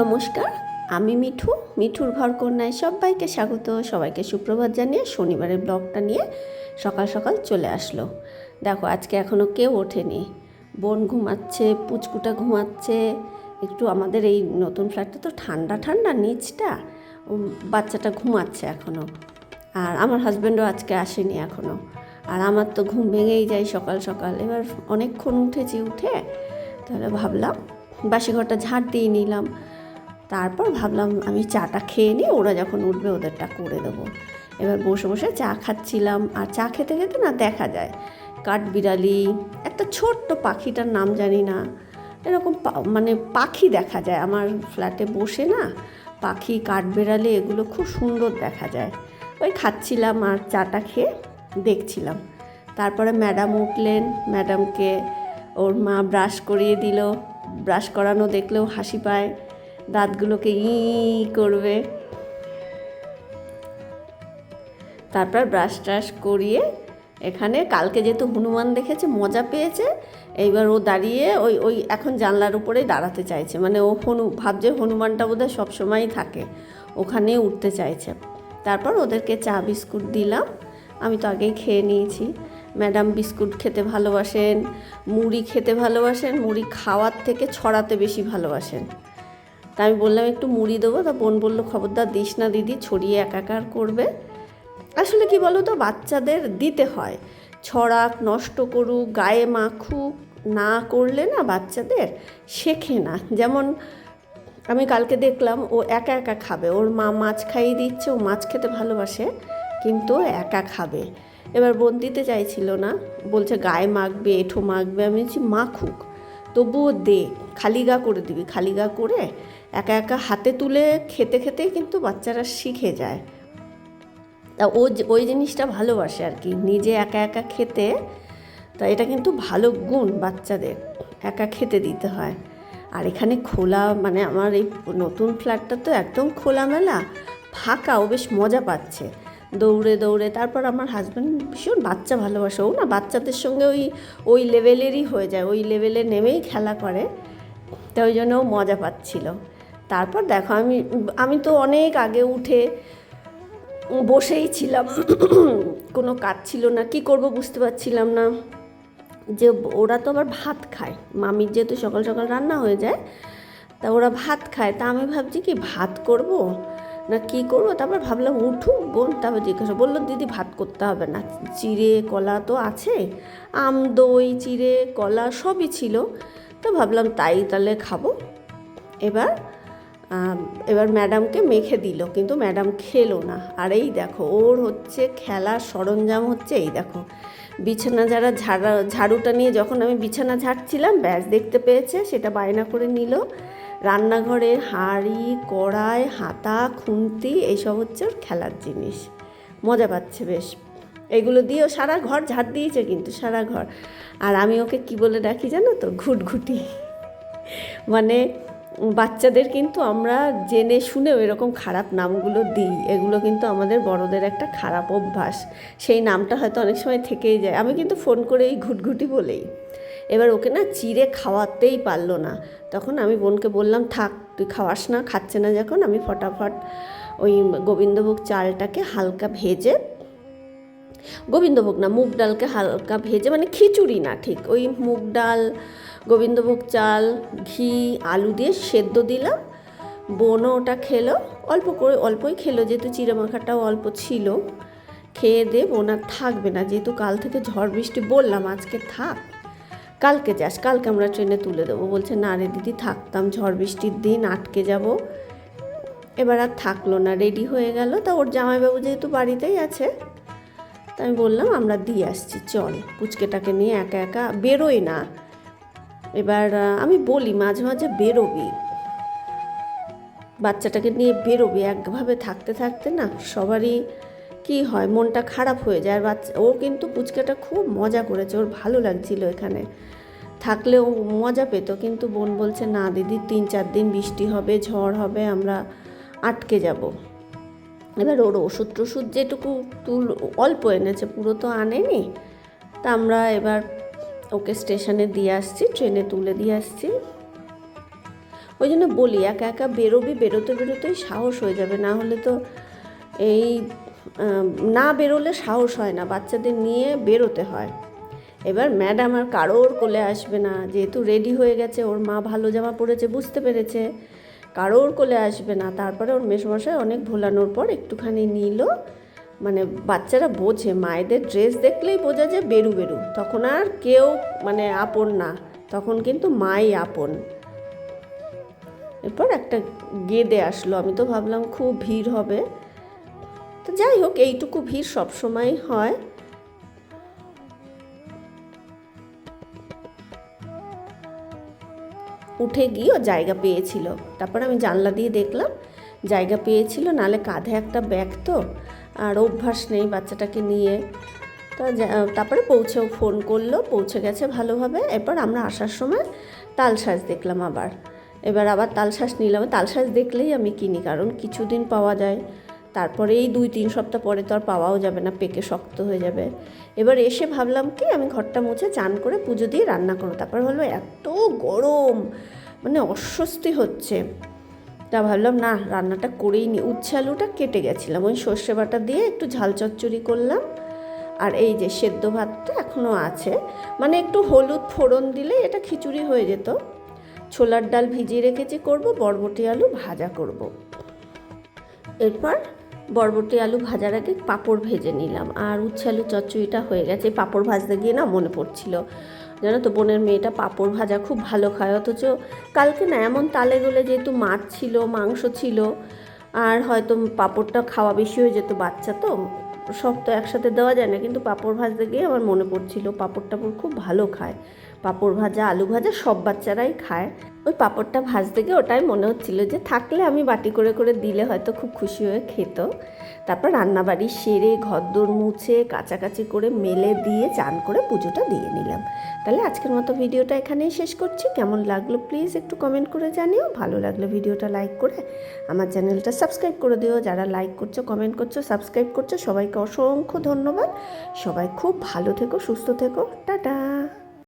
নমস্কার, আমি মিঠু, মিঠুর ঘর কন্যায় সবাইকে স্বাগত, সবাইকে সুপ্রভাত জানিয়ে শনিবারের ব্লগটা নিয়ে সকাল সকাল চলে আসলো। দেখো, আজকে এখনও কেউ ওঠেনি। বোন ঘুমাচ্ছে, পুচকুটা ঘুমাচ্ছে, একটু আমাদের এই নতুন ফ্ল্যাটটা তো ঠান্ডা ঠান্ডা নিচটা বাচ্চাটা ঘুমাচ্ছে এখনও আর আমার হাজব্যান্ডও আজকে আসেনি এখনও আর আমার তো ঘুম ভেঙেই যায় সকাল সকাল। এবার অনেকক্ষণ উঠেছি উঠে, তাহলে ভাবলাম বাসি ঘরটা ঝাড় দিয়ে নিলাম। তারপর ভাবলাম আমি চাটা খেয়ে নিই ওরা যখন উঠবে ওদেরটা করে দেবো। এবার বসে বসে চা খাচ্ছিলাম। আর চা খেতে খেতে না দেখা যায়, কাঠবিড়ালি, একটা ছোট্ট পাখিটার নাম জানি না, এরকম মানে পাখি দেখা যায়। আমার ফ্ল্যাটে বসে না পাখি, কাঠবিড়ালি এগুলো খুব সুন্দর দেখা যায়। ওই খাচ্ছিলাম আর চাটা খেয়ে দেখছিলাম। তারপরে ম্যাডাম উঠলেন। ম্যাডামকে ওর মা ব্রাশ করিয়ে দিল। ব্রাশ করানো দেখলেও হাসি পায়। দাঁতগুলোকে ই করবে। তারপর ব্রাশ ট্রাশ করিয়ে এখানে কালকে যেহেতু হনুমান দেখেছে, মজা পেয়েছে, এইবার ও দাঁড়িয়ে ওই ওই এখন জানলার উপরেই দাঁড়াতে চাইছে। মানে ও হনু, ভাবছে হনুমানটা বোধহয় সবসময়ই থাকে, ওখানেই উঠতে চাইছে। তারপর ওদেরকে চা বিস্কুট দিলাম, আমি তো আগেই খেয়ে নিয়েছি। ম্যাডাম বিস্কুট খেতে ভালোবাসেন, মুড়ি খেতে ভালোবাসেন, মুড়ি খাওয়ার থেকে ছড়াতে বেশি ভালোবাসেন। তা আমি বললাম, একটু মুড়ি দেবো। তা বোন বলল, খবরদার দিস না দিদি, ছড়িয়ে একাকার করবে। আসলে কি বলো তো, বাচ্চাদের দিতে হয়। ছড়াক নষ্ট করুক, গায়ে মাখুক, না করলে না বাচ্চাদের শেখে না। যেমন আমি কালকে দেখলাম, ও একা একা খাবে। ওর মা মাছ খাইয়ে দিচ্ছে, ও মাছ খেতে ভালোবাসে, কিন্তু একা খাবে। এবার বোন দিতে চাইছিল না, বলছে, গায়ে মাখবে, এঁঠো মাখবে। আমি বলছি, মাখুক, তবুও দে, খালি গা করে দিবি। খালি গা করে একা একা হাতে তুলে খেতে খেতেই কিন্তু বাচ্চারা শিখে যায়। তা ও ওই জিনিসটা ভালোবাসে আর কি, নিজে একা একা খেতে, তা এটা কিন্তু ভালো গুণ বাচ্চাদের, একা খেতে দিতে হয়। আর এখানে খোলা মানে আমার এই নতুন ফ্ল্যাটটা তো একদম খোলামেলা, ফাঁকা, ও বেশ মজা পাচ্ছে। দৌড়ে দৌড়ে, তারপর আমার হাজব্যান্ড ভীষণ বাচ্চা ভালোবাসে, ও না বাচ্চাদের সঙ্গে ওই ওই লেভেলেরই হয়ে যায়, ওই লেভেলে নেমেই খেলা করে, তা ওই জন্য মজা পাচ্ছিল। তারপর দেখো, আমি আমি তো অনেক আগে উঠে বসেই ছিলাম। কোনো কাজ ছিল না, কি করব বুঝতে পারছিলাম না। যে ওরা তো আবার ভাত খায়। মামির যেহেতু সকাল সকাল রান্না হয়ে যায়, তা ওরা ভাত খায়। তা আমি ভাবছি কি, ভাত করব না কি করব? তারপর ভাবলাম উঠুক, বোন, তারপর জিজ্ঞাসা বলল, দিদি, ভাত করতে হবে না। চিড়ে, কলা তো আছে, আম, দই, চিড়ে, কলা সবই ছিল। তো ভাবলাম তাই তাহলে খাব। এবার এবার ম্যাডামকে মেখে দিল, কিন্তু ম্যাডাম খেলো না। আর এই দেখো, ওর হচ্ছে খেলার সরঞ্জাম হচ্ছে এই দেখো। বিছানা যারা ঝাড়া, ঝাড়ুটা নিয়ে যখন আমি বিছানা ঝাড়ছিলাম, ব্যাস দেখতে পেয়েছে, সেটা বায়না করে নিল। রান্নাঘরে হাঁড়ি, কড়াই, হাতা, খুন্তি, এইসব হচ্ছে ওর খেলার জিনিস। মজা পাচ্ছে বেশ। এগুলো দিয়েও সারা ঘর ঝাড় দিয়েছে কিন্তু, সারা ঘর। আর আমি ওকে কি বলে ডাকি জানো তো? ঘুটঘুটি। মানে বাচ্চাদের কিন্তু আমরা জেনে শুনেও এরকম খারাপ নামগুলো দিই। এগুলো কিন্তু আমাদের বড়দের একটা খারাপ অভ্যাস। সেই নামটা হয়তো অনেক সময় থেকেই যায়। আমি কিন্তু ফোন করে এই ঘুটঘুটি বলেই। এবার ওকে না চিড়ে খাওয়াতেই পারল না। তখন আমি বোনকে বললাম, থাক, তুই খাওয়াস না, খাচ্ছে না যখন, আমি ফটাফট ওই গোবিন্দভোগ চালটাকে হালকা ভেজে গোবিন্দভোগ না, মুগ ডালকে হালকা ভেজে মানে খিচুড়ি না, ঠিক, ওই মুগ ডাল, গোবিন্দভোগ চাল, ঘি, আলু দিয়ে সেদ্ধ দিলাম বোনও ওটা খেলো, অল্প করে, অল্পই খেলো, যেহেতু চিড়ে মাখাটাও অল্প ছিল, খেয়ে দে বোন আর থাকবে না, যেহেতু কাল থেকে ঝড় বৃষ্টি বললাম, আজকে থাক, কালকে যাস, কালকে আমরা ট্রেনে তুলে দেবো, বলছে না রে দিদি, থাকতাম, ঝড় বৃষ্টির দিন, আটকে যাব, এবার আর থাকল না, রেডি হয়ে গেল, তা ওর জামাইবাবু যেহেতু বাড়িতেই আছে আমি বললাম, আমরা দিয়ে আসছি, চল। পুচকেটাকে নিয়ে একা একা বেরোই না। এবার আমি বলি, মাঝে মাঝে বেরোবি। বাচ্চাটাকে নিয়ে বেরোবি, একভাবে থাকতে থাকতে না সবারই কি হয়, মনটা খারাপ হয়ে যায়। আর বাচ্চা, ও কিন্তু পুচকেটা খুব মজা করেছে, ওর ভালো লাগছিল এখানে। থাকলে ও মজা পেত, কিন্তু বোন বলছে, না দিদি, তিন চার দিন বৃষ্টি হবে, ঝড় হবে, আমরা আটকে যাব। এবার ওর ওষুধ টষুধ যেটুকু তুল, অল্প এনেছে, পুরো তো আনেনি। তা আমরা এবার ওকে স্টেশনে দিয়ে আসছি, ট্রেনে তুলে দিয়ে আসছি। ওই জন্য বলি, একা একা বেরোবি, বেরোতে বেরোতেই সাহস হয়ে যাবে। না হলে তো এই না বেরোলে সাহস হয় না, বাচ্চাদের নিয়ে বেরোতে হয়। এবার ম্যাডাম আর কারোর কোলে আসবে না, যেহেতু রেডি হয়ে গেছে, ওর মা ভালো জামা পরেছে, বুঝতে পেরেছে। কারোর কোলে আসবে না। তারপরে ওর মেসমশাই অনেক ভোলানোর পর একটুখানি নিল। মানে বাচ্চারা বোঝে, মায়েদের ড্রেস দেখলেই বোঝা যে বেরু বেরু। তখন আর কেউ মানে আপন না। তখন কিন্তু মাই আপন। এরপর একটা গেদে আসলো। আমি তো ভাবলাম খুব ভিড় হবে। তো যাই হোক, এইটুকু ভিড় সবসময় হয়। উঠে গিয়ে ও জায়গা পেয়েছিল। তারপর আমি জানলা দিয়ে দেখলাম, জায়গা পেয়েছিল নালে কাঁধে একটা ব্যাগ তো, আর অভ্যাস নেই বাচ্চাটাকে নিয়ে। তা তারপরে পৌঁছেও ফোন করল, পৌঁছে গেছে ভালোভাবে। এরপর আমরা আসার সময় তালশ্বাস দেখলাম আবার। এবার আবার তালশ্বাস নিলাম। তালশ্বাস দেখলেই আমি কিনি, কারণ কিছুদিন পাওয়া যায়। তারপরে এই দুই, তিন সপ্তাহ পরে তো আর পাওয়াও যাবে না, পেকে শক্ত হয়ে যাবে। এবার এসে ভাবলাম কি, আমি ঘরটা মুছে চান করে পুজো দিয়ে রান্না করব। তারপর হলো এত গরম মানে অস্বস্তি হচ্ছে। তা ভাবলাম না, রান্নাটা করেই নি। উচ্ছে আলুটা কেটে গেছিলাম, ওই সর্ষে বাটা দিয়ে একটু ঝাল চচ্চড়ি করলাম। আর এই যে সেদ্ধ ভাতটা এখনও আছে মানে একটু হলুদ ফোড়ন দিলে এটা খিচুড়ি হয়ে যেত। ছোলার ডাল ভিজিয়ে রেখেছি করব, বরবটি আলু ভাজা করব। এরপর বরবটি আলু ভাজার আগে পাঁপড় ভেজে নিলাম। আর উচ্ছে আলু চচ্চড়িটা হয়ে গেছে পাঁপড় ভাজতে গিয়ে না মনে পড়ছিল। জানো তো, বোনের মেয়েটা পাঁপড় ভাজা খুব ভালো খায়, অথচ কালকে না এমন তালে গলে যেহেতু মাছ ছিল, মাংস ছিল, আর হয়তো পাঁপড়টা খাওয়া বেশি হয়ে যেত বাচ্চা তো, সব তো একসাথে দেওয়া যায় না, কিন্তু পাঁপড় ভাজতে গিয়ে আমার মনে পড়ছিল পাঁপড় টাপড় খুব ভালো খায়। পাঁপড় ভাজা, আলু ভাজা সব বাচ্চারাই খায়। ওই পাঁপড়টা ভাজতে গিয়ে ওটাই মনে হচ্ছিল যে থাকলে আমি বাটি করে করে দিলে হয়তো খুব খুশি হয়ে খেত। তারপর রান্নাবাড়ি সেরে ঘরদোর মুছে কাচাকাচি করে মেলে দিয়ে চান করে পুজোটা দিয়ে নিলাম। তাহলে আজকের মতো ভিডিওটা এখানেই শেষ করছি। কেমন লাগল প্লিজ একটু কমেন্ট করে জানিও। ভালো লাগলে ভিডিওটা লাইক করে আমার চ্যানেলটা সাবস্ক্রাইব করে দিও। যারা লাইক করছ, কমেন্ট করছ, সাবস্ক্রাইব করছ, সবাইকে অসংখ্য ধন্যবাদ। সবাই খুব ভালো থেকো, সুস্থ থেকো। টাটা!